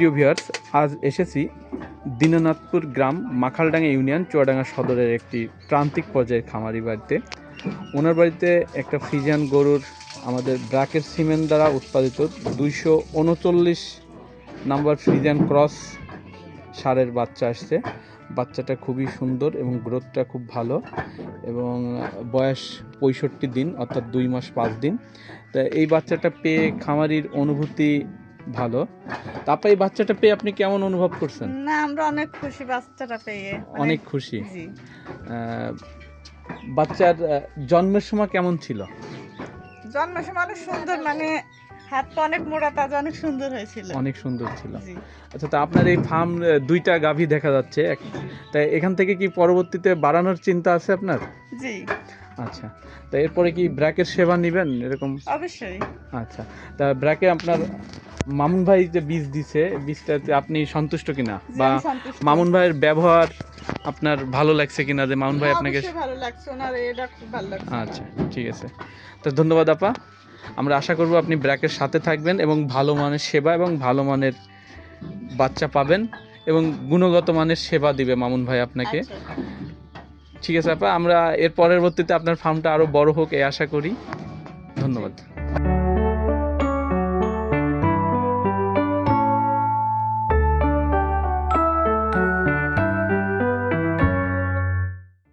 প্রিয় ভিউয়ার্স, আজ এসেছি দীননাথপুর গ্রাম মাখালডাঙ্গা ইউনিয়ন, চুয়াডাঙ্গা সদরের একটি প্রান্তিক পর্যায়ের খামারি বাড়িতে। ওনার বাড়িতে একটা ফ্রিজিয়ান গরুর আমাদের ব্রাকের সিমেন্ট দ্বারা উৎপাদিত দুইশো উনচল্লিশ নাম্বার ফ্রিজিয়ান ক্রস সারের বাচ্চা আসছে। বাচ্চাটা খুবই সুন্দর এবং গ্রোথটা খুব ভালো এবং বয়স পঁয়ষট্টি দিন, অর্থাৎ দুই মাস পাঁচ দিন। তা এই বাচ্চাটা পেয়ে খামারির অনুভূতি ভালো। তারপর এই বাচ্চাটা পেয়ে আপনি কেমন অনুভব করছেন? না আমরা অনেক খুশি বাচ্চাটা পেয়ে। অনেক খুশি। জি। বাচ্চার জন্মের সময় কেমন ছিল? জন্মের সময় অনেক সুন্দর মানে হাত পা অনেক মোটা তাজা অনেক সুন্দর হয়েছিল। অনেক সুন্দর ছিল। আচ্ছা তা আপনার এই ফার্ম দুইটা গাভী দেখা যাচ্ছে। তাই এখান থেকে কি পরবর্তীতে বাড়ানোর চিন্তা আছে আপনার? জি। আচ্ছা তা এরপরে কি ব্র্যাকের সেবা নেবেন এরকম? অবশ্যই। আচ্ছা তা ব্র্যাকে আপনার মামুন ভাই যে বীজ দিছে বীজটাতে আপনি সন্তুষ্ট কিনা? বা মামুন ভাইয়ের ব্যবহার আপনার ভালো লাগছে কিনা যে মামুন ভাই আপনাকে ভালো লাগছে ওনার এটা খুব ভালো লাগছে। আচ্ছা ঠিক আছে। তো ধন্যবাদ আপা। আমরা আশা করব আপনি ব্র্যাকের সাথে থাকবেন এবং ভালো মানের সেবা এবং ভালো মানের বাচ্চা পাবেন এবং গুণগত মানের সেবা দিবে মামুন ভাই আপনাকে। আচ্ছা। ঠিক আছে আপা আমরা এর পরবর্তীতে আপনার ফার্মটা আরও বড় হোক এই আশা করি। ধন্যবাদ।